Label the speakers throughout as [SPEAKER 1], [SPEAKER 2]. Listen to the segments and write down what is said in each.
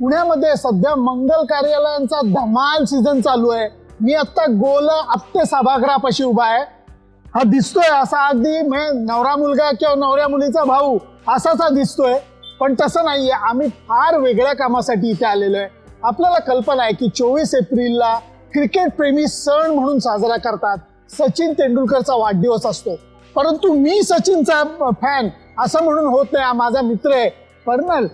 [SPEAKER 1] पुण्यामध्ये सध्या मंगल कार्यालयांचा धमाल सीझन चालू आहे. मी आत्ता गोल आत्ते सभागृहापाशी उभा आहे. हा दिसतोय असा अगदी म्हणजे नवरा मुलगा किंवा नवऱ्या मुलीचा भाऊ असाच हा दिसतोय. पण तसं नाहीये. आम्ही फार वेगळ्या कामासाठी इथे आलेलो आहे. आपल्याला कल्पना आहे की चोवीस एप्रिलला क्रिकेट प्रेमी सण म्हणून साजरा करतात. सचिन तेंडुलकरचा वाढदिवस असतो. परंतु मी सचिनचा फॅन असं म्हणून होत नाही. माझा मित्र आहे. पर्नल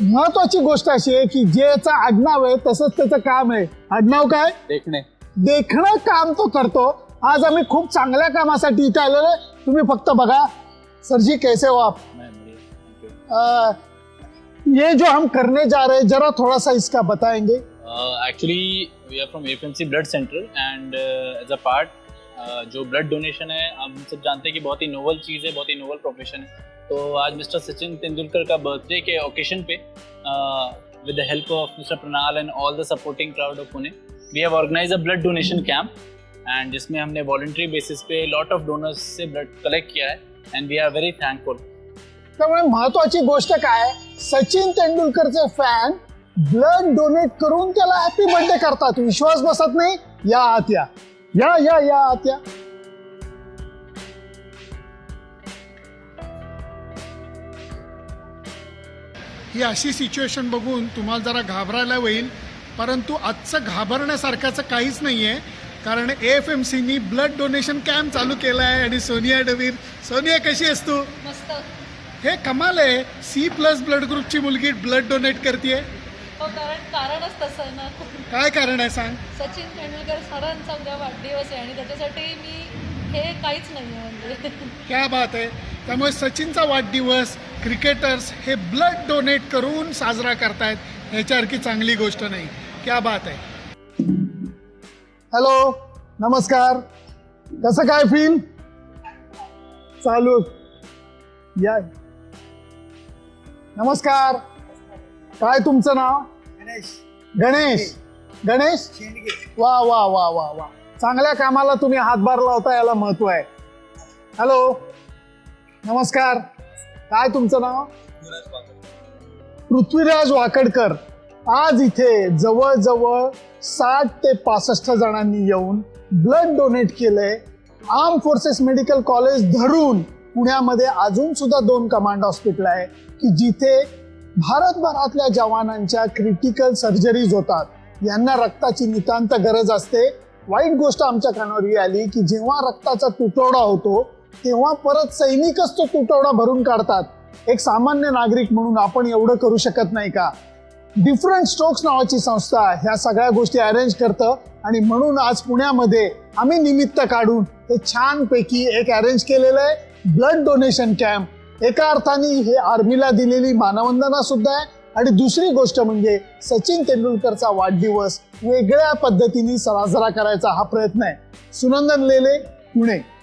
[SPEAKER 1] महत्वाची गोष्ट अशी आहे की ज्याचं आडनाव आहे तसंच त्याचं काम आहे. आडनाव काय?
[SPEAKER 2] देखने
[SPEAKER 1] देखणं काम तो करतो. आज आम्ही खूप चांगल्या कामासाठी इथे आलेलो आहे. तुम्ही फक्त बघा. सरजी कैसे हो आप. अ, ये जो हम करने जा रहे हैं जरा थोड़ा सा इसका बताएंगे।
[SPEAKER 2] are from AFMC Blood Center and uh, as a part uh, जो ब्लड डोनेशन है हम सब जानते हैं कि बहुत ही नोवल चीज़ है बहुत ही नोवल प्रोफेशन है। तो आज मिस्टर सचिन तेंदुलकर का बर्थडे के occasion pay with the help of mister Pranal and all the supporting crowd of Pune we have organise a blood donation camp and जिसमें हमने वॉलंटरी बेसिस पे लॉट ऑफ़ डोनर्स से blood collect किया है and we are very thankful
[SPEAKER 1] त्यामुळे महत्वाची गोष्ट काय सचिन तेंडुलकरचे फॅन ब्लड डोनेट करून त्याला हॅपी बर्थडे करतात. विश्वास बसत नाही? या आत या या या या ही अशी सिच्युएशन बघून तुम्हाला जरा घाबरायला होईल. परंतु आजचं घाबरण्यासारख्याचं काहीच नाही आहे कारण ए एफ एम सीनी ब्लड डोनेशन कॅम्प चालू केला आहे आणि सोनिया डवीर सोनिया कशी आहेस तू? हे कमाल आहे. सी प्लस ब्लड ग्रुपची मुलगी ब्लड डोनेट करते
[SPEAKER 3] हो कारण कारणच तसं ना.
[SPEAKER 1] काय कारण आहे सांग?
[SPEAKER 3] सचिन तेंडुलकर सरांचा उद्या वाढदिवस आहे आणि त्याच्यासाठी मी हे काहीच नाही म्हणजे.
[SPEAKER 1] क्या बात आहे. त्यामुळे सचिनचा वाढदिवस क्रिकेटर्स हे ब्लड डोनेट करून साजरा करतायत. ह्याच्यासारखी चांगली गोष्ट नाही. क्या बात आहे. हॅलो नमस्कार. कसं काय फील चालू. या. नमस्कार. काय तुमचं नाव? गणेश. गणेश. वा वा वा वा वा. चांगल्या कामाला तुम्ही हातभार लावता याला महत्त्व आहे. हॅलो नमस्कार. काय तुमचं नाव? पृथ्वीराज वाकडकर. आज इथे जवळजवळ साठ ते पासष्ट जणांनी येऊन ब्लड डोनेट केलंय. आर्म फोर्सेस मेडिकल कॉलेज धरून पुण्यामध्ये अजून सुद्धा दोन कमांड हॉस्पिटल आहे की जिथे भारतभरातल्या जवानांच्या क्रिटिकल सर्जरीज होतात. यांना रक्ताची नितांत गरज असते. वाईट गोष्ट आमच्या कानावर ही आली की जेव्हा रक्ताचा तुटवडा होतो तेव्हा परत सैनिकच तो तुटवडा भरून काढतात. एक सामान्य नागरिक म्हणून आपण एवढं करू शकत नाही का? डिफरंट स्ट्रोक्स नावाची संस्था ह्या सगळ्या गोष्टी अरेंज करतं आणि म्हणून आज पुण्यामध्ये आम्ही निमित्त काढून हे छानपैकी एक अरेंज केलेलं आहे. ब्लड डोनेशन कॅम्प एका अर्थाने हे आर्मीला दिलेली मानवंदना सुद्धा आहे. आणि दुसरी गोष्ट म्हणजे सचिन तेंडुलकरचा वाढदिवस वेगळ्या पद्धतीने साजरा करायचा हा प्रयत्न आहे. सुनंदन लेले पुणे.